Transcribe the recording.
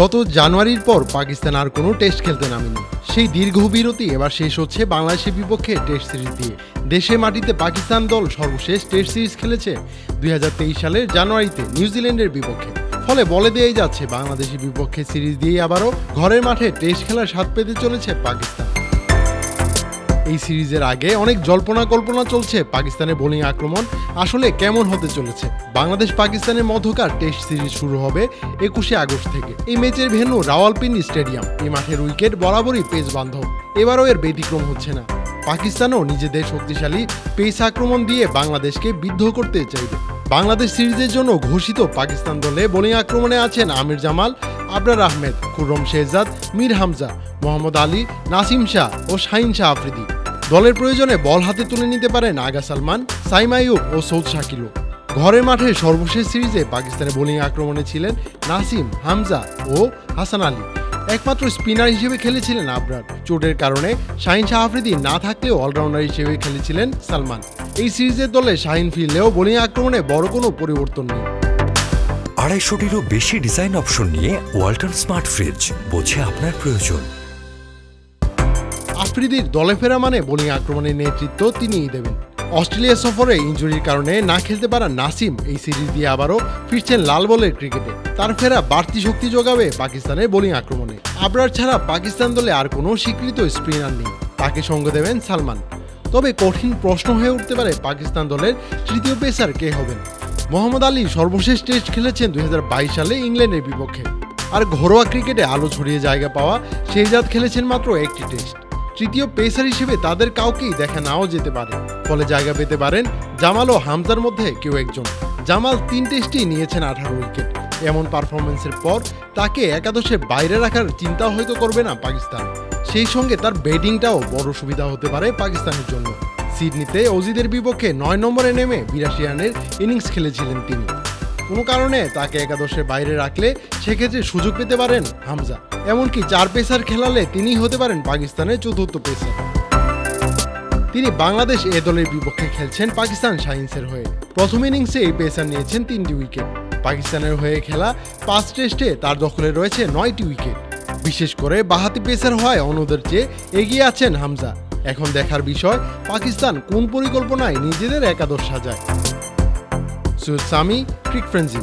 গত জানুয়ারির পর পাকিস্তান আর কোনো টেস্ট খেলতে নামেনি। সেই দীর্ঘ বিরতি এবার শেষ হচ্ছে বাংলাদেশের বিপক্ষে টেস্ট সিরিজ দিয়ে। দেশে মাটিতে পাকিস্তান দল সর্বশেষ টেস্ট সিরিজ খেলেছে দুই হাজার তেইশ সালের জানুয়ারিতে নিউজিল্যান্ডের বিপক্ষে। ফলে বলে দিয়েই যাচ্ছে, বাংলাদেশের বিপক্ষে সিরিজ দিয়ে আবারও ঘরের মাঠে টেস্ট খেলার স্বাদ পেতে চলেছে পাকিস্তান। এই সিরিজের আগে অনেক জল্পনা কল্পনা চলছে পাকিস্তানের বোলিং আক্রমণ। আসলে কেমন হতে চলেছে? বাংলাদেশ পাকিস্তানের মধ্যকার টেস্ট সিরিজ শুরু হবে একুশে আগস্ট থেকে। এই ম্যাচের ভেন্যু রাওয়ালপিন্ডি স্টেডিয়াম। এই মাঠের উইকেট বরাবরই পেস বান্ধব এবারও এর ব্যতিক্রম হচ্ছে না। পাকিস্তানও নিজেদের শক্তিশালী পেস আক্রমণ দিয়ে বাংলাদেশকে বিদ্ধ করতে চাইবে। বাংলাদেশ সিরিজের জন্য ঘোষিত পাকিস্তান দলে বোলিং আক্রমণে আছেন আমির জামাল, আবরার আহমেদ, খুররম শেহজাদ, মীর হামজা, মোহাম্মদ আলী, নাসিম শাহ ও শাহিন শাহ আফ্রিদি। দলের প্রয়োজনে বল হাতে তুলে নিতে পারেন আগা সালমান, সাইম আইয়ুব ও সৌদ শাকিলও। ঘরের মাঠে সর্বশেষ সিরিজে পাকিস্তানের বোলিং আক্রমণে ছিলেন নাসিম, হামজা ও হাসান আলী। একমাত্র স্পিনার হিসেবে খেলেছিলেন আবরার। চোটের কারণে শাহিন শাহ আফ্রিদি না থাকলেও অলরাউন্ডার হিসেবে খেলেছিলেন সালমান। এই সিরিজের দলে শাহিন ফিরলেও বোলিং আক্রমণে বড় কোনো পরিবর্তন নেই। আড়াইশোটিরও বেশি ডিজাইন অপশন নিয়ে ওয়াল্টন স্মার্ট ফ্রিজ, বোঝে আপনার প্রয়োজন। আফ্রিদির দলে ফেরা মানে বোলিং আক্রমণের নেতৃত্ব তিনিই দেবেন। অস্ট্রেলিয়া সফরে ইঞ্জুরির কারণে না খেলতে পারা নাসিম এই সিরিজ দিয়ে আবারও ফিরছেন লাল বলের ক্রিকেটে। তার ফেরা বাড়তি শক্তি যোগাবে পাকিস্তানের বোলিং আক্রমণে। আবরার ছাড়া পাকিস্তান দলে আর কোনো স্বীকৃত স্পিনার নেই। তাকে সঙ্গ দেবেন সালমান। তবে কঠিন প্রশ্ন হয়ে উঠতে পারে পাকিস্তান দলের তৃতীয় পেসার কে হবেন। মোহাম্মদ আলী সর্বশেষ টেস্ট খেলেছেন দুই হাজার বাইশ সালে ইংল্যান্ডের বিপক্ষে। আর ঘরোয়া ক্রিকেটে আলো ছড়িয়ে জায়গা পাওয়া শেহজাদ খেলেছেন মাত্র একটি টেস্ট। তৃতীয় পেসার হিসেবে তাদের কাউকেই দেখা নাও যেতে পারে। ফলে জায়গা পেতে পারেন জামাল ও হামজার মধ্যে কেউ একজন। জামাল তিন টেস্টই নিয়েছেন আঠারো উইকেট। এমন পারফরমেন্সের পর তাকে একাদশে বাইরে রাখার চিন্তা হয়তো করবে না পাকিস্তান। সেই সঙ্গে তার ব্যাটিংটাও বড় সুবিধা হতে পারে পাকিস্তানের জন্য। সিডনিতে অজিদের বিপক্ষে নয় নম্বরে নেমে বিরাশি রানের ইনিংস খেলেছিলেন তিনি। কোনো কারণে তাকে একাদশে বাইরে রাখলে সেক্ষেত্রে সুযোগ পেতে পারেন হামজা। এমনকি চার পেসার খেলালে তিনি হতে পারেন পাকিস্তানের চতুর্থ পেসার। তিনি বাংলাদেশ এ দলের বিপক্ষে খেলছেন পাকিস্তান শাহিনসের হয়ে। প্রথম ইনিংসে এই পেসার নিয়েছেন তিনটি উইকেট। পাকিস্তানের হয়ে খেলা পাঁচ টেস্টে তার দখলে রয়েছে নয়টি উইকেট। বিশেষ করে বাহাতি পেসার হওয়ায় অন্যদের চেয়ে এগিয়ে আছেন হামজা। এখন দেখার বিষয়, পাকিস্তান কোন পরিকল্পনায় নিজেদের একাদশ সাজায়। সৈয়দ সামি, ক্রিক ফ্রেন্সি।